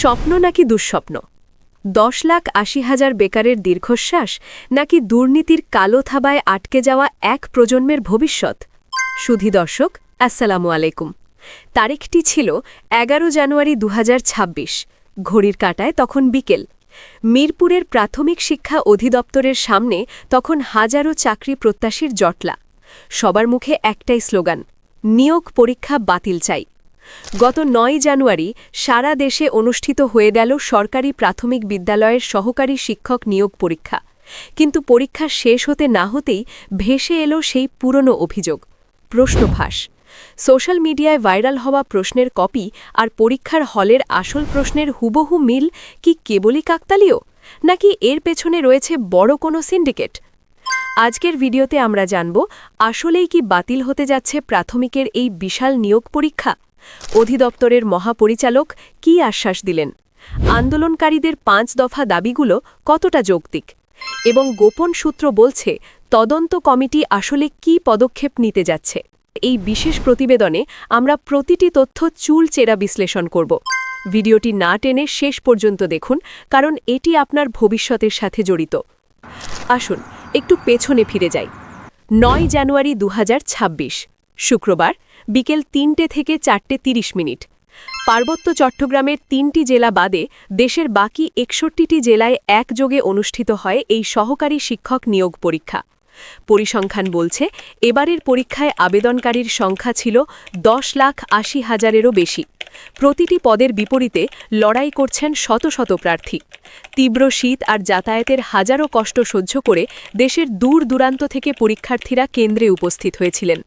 স্বপ্ন নাকি দুঃস্বপ্ন? দশ লাখ আশি হাজার বেকারের দীর্ঘশ্বাস নাকি দুর্নীতির কালো থাবায় আটকে যাওয়া এক প্রজন্মের ভবিষ্যৎ? সুধী দর্শক, আসসালামু আলাইকুম। তারিখটি ছিল এগারো জানুয়ারি দু হাজার ছাব্বিশ। ঘড়ির কাটায় তখন বিকেল। মিরপুরের প্রাথমিক শিক্ষা অধিদপ্তরের সামনে তখন হাজারো চাকরি প্রত্যাশীর জটলা। সবার মুখে একটাই স্লোগান, নিয়োগ পরীক্ষা বাতিল চাই। গত নয় জানুয়ারি সারা দেশে অনুষ্ঠিত হয়ে গেল সরকারি প্রাথমিক বিদ্যালয়ের সহকারী শিক্ষক নিয়োগ পরীক্ষা। কিন্তু পরীক্ষা শেষ হতে না হতেই ভেসে এলো সেই পুরনো অভিযোগ। প্রশ্নফাঁস সোশ্যাল মিডিয়ায় ভাইরাল হওয়া প্রশ্নের কপি আর পরীক্ষার হলের আসল প্রশ্নের হুবহু মিল কি কেবলই কাকতালীয়? নাকি এর পেছনে রয়েছে বড় কোনো সিন্ডিকেট? আজকের ভিডিওতে আমরা জানব, আসলেই কি বাতিল হতে যাচ্ছে প্রাথমিকের এই বিশাল নিয়োগ পরীক্ষা? অধিদপ্তরের মহাপরিচালক কি আশ্বাস দিলেন? আন্দোলনকারীদের পাঁচ দফা দাবিগুলো কতটা যৌক্তিক? এবং গোপন সূত্র বলছে, তদন্ত কমিটি আসলে কি পদক্ষেপ নিতে যাচ্ছে? এই বিশেষ প্রতিবেদনে আমরা প্রতিটি তথ্য চুল চেরা বিশ্লেষণ করব। ভিডিওটি না টেনে শেষ পর্যন্ত দেখুন, কারণ এটি আপনার ভবিষ্যতের সাথে জড়িত। আসুন, একটু পেছনে ফিরে যাই। নয় জানুয়ারি দু হাজার ছাব্বিশ, শুক্রবার বিকেল তিনটে থেকে চারটে তিরিশ মিনিট। পার্বত্য চট্টগ্রামের তিনটি জেলা বাদে দেশের বাকি একষট্টিটি জেলায় একযোগে অনুষ্ঠিত হয় এই সহকারী শিক্ষক নিয়োগ পরীক্ষা। পরিসংখ্যান বলছে, এবারের পরীক্ষায় আবেদনকারীর সংখ্যা ছিল দশ লাখ আশি হাজারেরও বেশি। প্রতিটি পদের বিপরীতে লড়াই করছেন শত শত প্রার্থী। তীব্র শীত আর যাতায়াতের হাজারো কষ্ট সহ্য করে দেশের দূর দূরান্ত থেকে পরীক্ষার্থীরা কেন্দ্রে উপস্থিত হয়েছিলেন।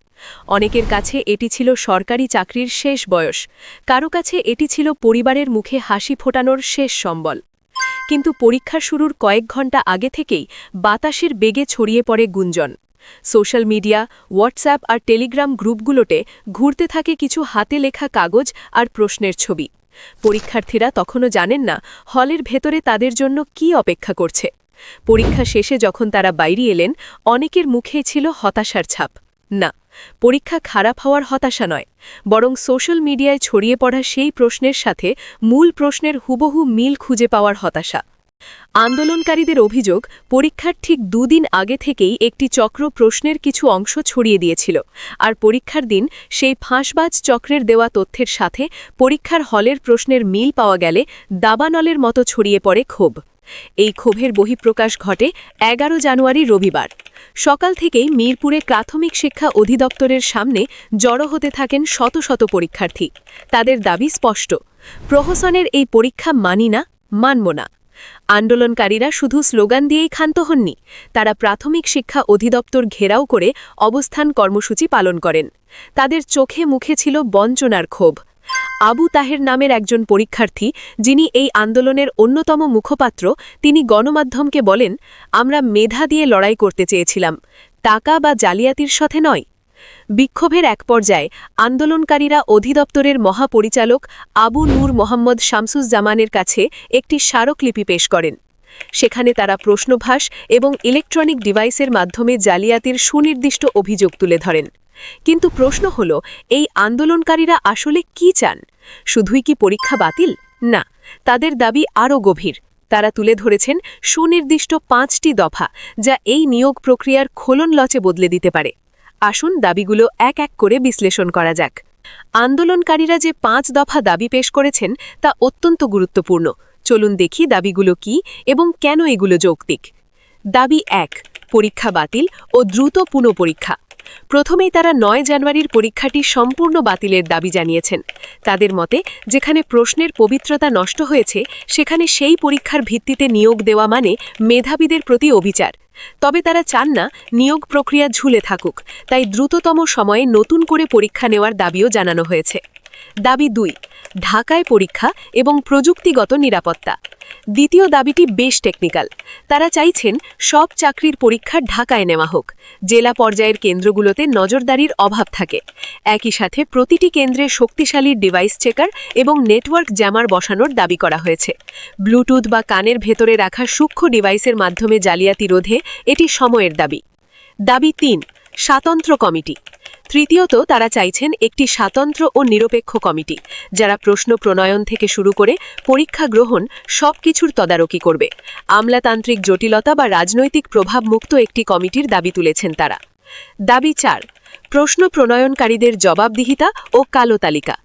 অনেকের কাছে এটি ছিল সরকারি চাকরির শেষ বয়স। কারও কাছে এটি ছিল পরিবারের মুখে হাসি ফোটানোর শেষ সম্বল। কিন্তু পরীক্ষা শুরুর কয়েক ঘণ্টা আগে থেকেই বাতাসের বেগে ছড়িয়ে পড়ে গুঞ্জন। সোশ্যাল মিডিয়া, হোয়াটসঅ্যাপ আর টেলিগ্রাম গ্রুপগুলোতে ঘুরতে থাকে কিছু হাতে লেখা কাগজ আর প্রশ্নের ছবি। পরীক্ষার্থীরা তখনও জানেন না হলের ভেতরে তাদের জন্য কি অপেক্ষা করছে। পরীক্ষা শেষে যখন তারা বাইরে এলেন, অনেকের মুখে ছিল হতাশার ছাপ। না পরীক্ষা খারাপ হওয়ার হতাশা নয়, বরং সোশ্যাল মিডিয়ায় ছড়িয়ে পড়া সেই প্রশ্নের সাথে মূল প্রশ্নের হুবহু মিল খুঁজে পাওয়ার হতাশা। আন্দোলনকারীদের অভিযোগ, পরীক্ষার ঠিক দুদিন আগে থেকেই একটি চক্র প্রশ্নের কিছু অংশ ছড়িয়ে দিয়েছিল, আর পরীক্ষার দিন সেই ফাঁসবাজ চক্রের দেওয়া তথ্যের সাথে পরীক্ষার হলের প্রশ্নের মিল পাওয়া গেলে দাবানলের মতো ছড়িয়ে পড়ে ক্ষোভ। এই ক্ষোভের বহিঃপ্রকাশ ঘটে এগারো জানুয়ারি রবিবার। সকাল থেকেই মিরপুরে প্রাথমিক শিক্ষা অধিদপ্তরের সামনে জড়ো হতে থাকেন শত শত পরীক্ষার্থী। তাদের দাবি স্পষ্ট, প্রহসনের এই পরীক্ষা মানি না, মানব না। আন্দোলনকারীরা শুধু স্লোগান দিয়েই ক্ষান্ত হননি, তারা প্রাথমিক শিক্ষা অধিদপ্তর ঘেরাও করে অবস্থান কর্মসূচি পালন করেন। তাদের চোখে মুখে ছিল বঞ্চনার ক্ষোভ। আবু তাহের নামের একজন পরীক্ষার্থী, যিনি এই আন্দোলনের অন্যতম মুখপাত্র, তিনি গণমাধ্যমকে বলেন, আমরা মেধা দিয়ে লড়াই করতে চেয়েছিলাম। টাকা বা জালিয়াতির সাথে নয়। বিক্ষোভের এক পর্যায়ে আন্দোলনকারীরা অধিদপ্তরের মহাপরিচালক আবু নূর মোহাম্মদ শামসুজ্জামানের কাছে একটি স্মারকলিপি পেশ করেন। সেখানে তারা প্রশ্নভাস এবং ইলেকট্রনিক ডিভাইসের মাধ্যমে জালিয়াতির সুনির্দিষ্ট অভিযোগ তুলে ধরেন। কিন্তু প্রশ্ন হল, এই আন্দোলনকারীরা আসলে কি চান? শুধুই কি পরীক্ষা বাতিল? না, তাদের দাবি আরও গভীর। তারা তুলে ধরেছেন সুনির্দিষ্ট পাঁচটি দফা, যা এই নিয়োগ প্রক্রিয়ার খোলন লচে বদলে দিতে পারে। আসুন দাবিগুলো এক এক করে বিশ্লেষণ করা যাক। আন্দোলনকারীরা যে পাঁচ দফা দাবি পেশ করেছেন, তা অত্যন্ত গুরুত্বপূর্ণ। চলুন দেখি দাবিগুলো কি এবং কেন এগুলো যৌক্তিক। দাবি এক, পরীক্ষা বাতিল ও দ্রুত পুনঃপরীক্ষা। প্রথমেই তারা নয় জানুয়ারির পরীক্ষাটি সম্পূর্ণ বাতিলের দাবি জানিয়েছেন। তাদের মতে, যেখানে প্রশ্নের পবিত্রতা নষ্ট হয়েছে, সেখানে সেই পরীক্ষার ভিত্তিতে নিয়োগ দেওয়া মানে মেধাবীদের প্রতি অবিচার। তবে তারা চান না নিয়োগ প্রক্রিয়া ঝুলে থাকুক, তাই দ্রুততম সময়ে নতুন করে পরীক্ষা নেওয়ার দাবিও জানানো হয়েছে। দাবি দুই, ঢাকায় পরীক্ষা এবং প্রযুক্তিগত নিরাপত্তা। দ্বিতীয় দাবিটি বেশ টেকনিক্যাল তারা চাইছেন সব চাকরির পরীক্ষা ঢাকায় নেওয়া হোক। জেলা পর্যায়ের কেন্দ্রগুলোতে নজরদারির অভাব থাকে। একই সাথে প্রতিটি কেন্দ্রে শক্তিশালী ডিভাইস চেকার এবং নেটওয়ার্ক জ্যামার বসানোর দাবি করা হয়েছে। ব্লুটুথ বা কানের ভেতরে রাখা সূক্ষ্ম ডিভাইসের মাধ্যমে জালিয়াতি রোধে এটি সময়ের দাবি। দাবি তিন স্বাতন্ত্র কমিটি। তৃতীয়ত, তারা চাইছেন একটি স্বাতন্ত্র ও নিরপেক্ষ কমিটি, যারা প্রশ্ন প্রণয়ন থেকে শুরু করে পরীক্ষা গ্রহণ সব কিছুর তদারকি করবে। আমলাতান্ত্রিক জটিলতা বা রাজনৈতিক প্রভাব মুক্ত একটি কমিটির দাবি তুলেছেন তারা। দাবি চার, প্রশ্ন প্রণয়নকারীদের জবাবদিহিতা ও কালো তালিকা।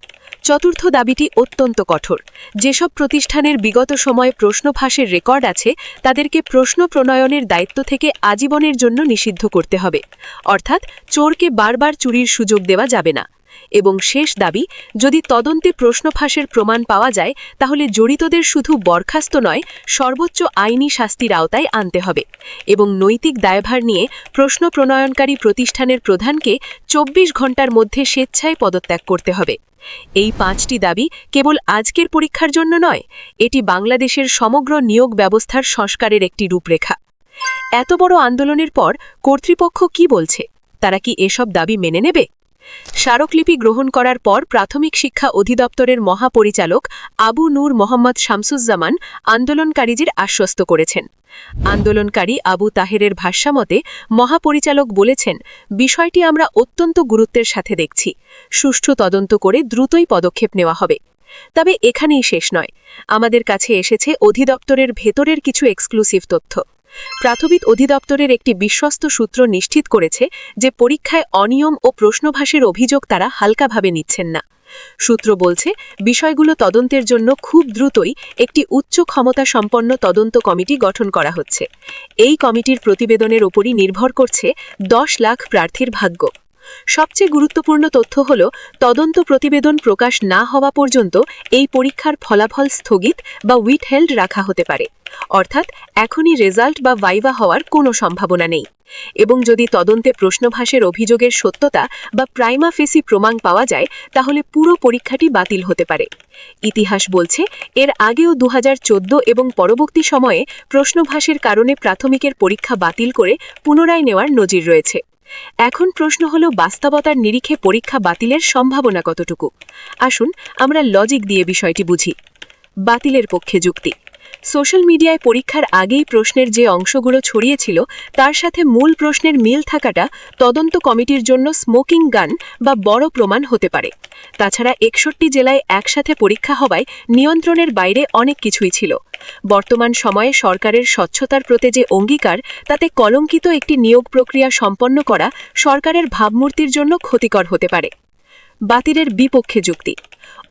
চতুর্থ দাবিটি অত্যন্ত কঠোর। যেসব প্রতিষ্ঠানের বিগত সময়ে প্রশ্ন ফাঁসের রেকর্ড আছে, তাদেরকে প্রশ্ন প্রণয়নের দায়িত্ব থেকে আজীবনের জন্য নিষিদ্ধ করতে হবে। অর্থাৎ, চোরকে বারবার চুরির সুযোগ দেওয়া যাবে না। এবং শেষ দাবি, যদি তদন্তে প্রশ্ন ফাঁসের প্রমাণ পাওয়া যায়, তাহলে জড়িতদের শুধু বরখাস্ত নয়, সর্বোচ্চ আইনি শাস্তির আওতায় আনতে হবে। এবং নৈতিক দায়ভার নিয়ে প্রশ্ন প্রণয়নকারী প্রতিষ্ঠানের প্রধানকে চব্বিশ ঘণ্টার মধ্যে স্বেচ্ছায় পদত্যাগ করতে হবে। এই পাঁচটি দাবি কেবল আজকের পরীক্ষার জন্য নয়, এটি বাংলাদেশের সমগ্র নিয়োগ ব্যবস্থার সংস্কারের একটি রূপরেখা। এত বড় আন্দোলনের পর কর্তৃপক্ষ কি বলছে? তারা কি এসব দাবি মেনে নেবে? স্মারকলিপি গ্রহণ করার পর প্রাথমিক শিক্ষা অধিদপ্তরের মহাপরিচালক আবু নূর মোহাম্মদ শামসুজ্জামান আন্দোলনকারীদের আশ্বস্ত করেছেন। আন্দোলনকারী আবু তাহেরের ভাষ্যামতে, মহাপরিচালক বলেছেন, বিষয়টি আমরা অত্যন্ত গুরুত্বের সাথে দেখছি। সুষ্ঠু তদন্ত করে দ্রুতই পদক্ষেপ নেওয়া হবে। তবে এখানেই শেষ নয়। আমাদের কাছে এসেছে অধিদপ্তরের ভেতরের কিছু এক্সক্লুসিভ তথ্য। প্রাথমিক অধিদপ্তরের একটি বিশ্বস্ত সূত্র নিশ্চিত করেছে যে পরীক্ষায় অনিয়ম ও প্রশ্নভাসের অভিযোগ তারা হালকাভাবে নিচ্ছেন না। সূত্র বলছে, বিষয়গুলো তদন্তের জন্য খুব দ্রুতই একটি উচ্চ ক্ষমতা সম্পন্ন তদন্ত কমিটি গঠন করা হচ্ছে। এই কমিটির প্রতিবেদনের ওপরই নির্ভর করছে দশ লাখ প্রার্থীর ভাগ্য। সবচেয়ে গুরুত্বপূর্ণ তথ্য হল, তদন্ত প্রতিবেদন প্রকাশ না হওয়া পর্যন্ত এই পরীক্ষার ফলাফল স্থগিত বা উইথহেল্ড রাখা হতে পারে। অর্থাৎ এখনই রেজাল্ট বা ভাইভা হওয়ার কোনো সম্ভাবনা নেই। এবং যদি তদন্তে প্রশ্নভাসের অভিযোগের সত্যতা বা প্রাইমা ফেসি প্রমাণ পাওয়া যায়, তাহলে পুরো পরীক্ষাটি বাতিল হতে পারে। ইতিহাস বলছে, এর আগেও দু হাজার চোদ্দ এবং পরবর্তী সময়ে প্রশ্নভাসের কারণে প্রাথমিকের পরীক্ষা বাতিল করে পুনরায় নেওয়ার নজির রয়েছে। এখন প্রশ্ন হল, বাস্তবতার নিরিখে পরীক্ষা বাতিলের সম্ভাবনা কতটুকু? আসুন আমরা লজিক দিয়ে বিষয়টি বুঝি। বাতিলের পক্ষে যুক্তি। সোশ্যাল মিডিয়ায় পরীক্ষার আগেই প্রশ্নের যে অংশগুলো ছড়িয়েছিল, তার সাথে মূল প্রশ্নের মিল থাকাটা তদন্ত কমিটির জন্য স্মোকিং গান বা বড় প্রমাণ হতে পারে। তাছাড়া একষট্টি জেলায় একসাথে পরীক্ষা হওয়ায় নিয়ন্ত্রণের বাইরে অনেক কিছুই ছিল। বর্তমান সময়ে সরকারের স্বচ্ছতার প্রতি যে অঙ্গীকার, তাতে কলঙ্কিত একটি নিয়োগ প্রক্রিয়া সম্পন্ন করা সরকারের ভাবমূর্তির জন্য ক্ষতিকর হতে পারে। বাতিলের বিপক্ষে যুক্তি।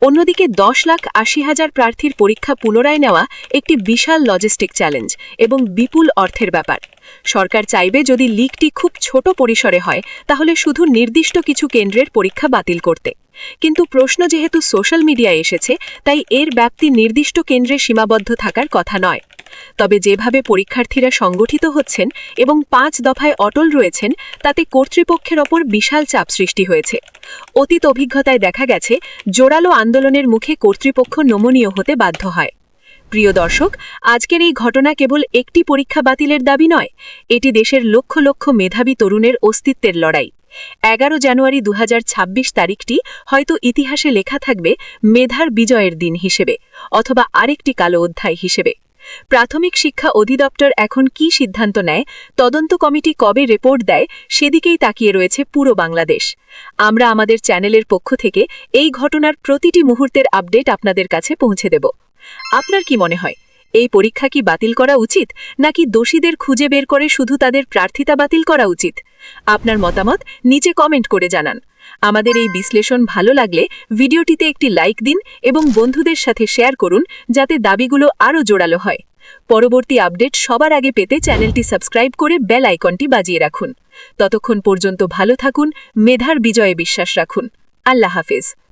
অন্যদিকে দশ লাখ আশি হাজার প্রার্থীর পরীক্ষা পুনরায় নেওয়া একটি বিশাল লজিস্টিক চ্যালেঞ্জ এবং বিপুল অর্থের ব্যাপার। সরকার চাইবে যদি লিগটি খুব ছোট পরিসরে হয়, তাহলে শুধু নির্দিষ্ট কিছু কেন্দ্রের পরীক্ষা বাতিল করতে। কিন্তু প্রশ্ন যেহেতু সোশ্যাল মিডিয়ায় এসেছে, তাই এর ব্যাপ্তি নির্দিষ্ট কেন্দ্রে সীমাবদ্ধ থাকার কথা নয়। তবে যেভাবে পরীক্ষার্থীরা সংগঠিত হচ্ছেন এবং পাঁচ দফায় অটল রয়েছেন, তাতে কর্তৃপক্ষের ওপর বিশাল চাপ সৃষ্টি হয়েছে। অতীত অভিজ্ঞতায় দেখা গেছে, জোরালো আন্দোলনের মুখে কর্তৃপক্ষ নমনীয় হতে বাধ্য হয়। প্রিয় দর্শক, আজকের এই ঘটনা কেবল একটি পরীক্ষা বাতিলের দাবি নয়, এটি দেশের লক্ষ লক্ষ মেধাবী তরুণের অস্তিত্বের লড়াই। এগারো জানুয়ারি দু হাজার ছাব্বিশ তারিখটি হয়তো ইতিহাসে লেখা থাকবে মেধার বিজয়ের দিন হিসেবে, অথবা আরেকটি কালো অধ্যায় হিসেবে। প্রাথমিক শিক্ষা অধিদপ্তর এখন কি সিদ্ধান্ত নেয়? তদন্ত কমিটি কবে রিপোর্ট দেয়? সেদিকেই তাকিয়ে রয়েছে পুরো বাংলাদেশ। আমরা আমাদের চ্যানেলের পক্ষ থেকে এই ঘটনার প্রতিটি মুহূর্তের আপডেট আপনাদের কাছে পৌঁছে দেব। আপনার কি মনে হয়, এই পরীক্ষা কি বাতিল করা উচিত, নাকি দোষীদের খুঁজে বের করে শুধু তাদের প্রার্থিতা বাতিল করা উচিত? আপনার মতামত নিচে কমেন্ট করে জানান। আমাদের এই বিশ্লেষণ ভালো লাগলে ভিডিওটিতে একটি লাইক দিন এবং বন্ধুদের সাথে শেয়ার করুন যাতে দাবিগুলো আরও জোরালো হয়। পরবর্তী আপডেট সবার আগে পেতে চ্যানেলটি সাবস্ক্রাইব করে বেল আইকনটি বাজিয়ে রাখুন। ততক্ষণ পর্যন্ত ভালো থাকুন, মেধার বিজয়ে বিশ্বাস রাখুন। আল্লাহ হাফেজ।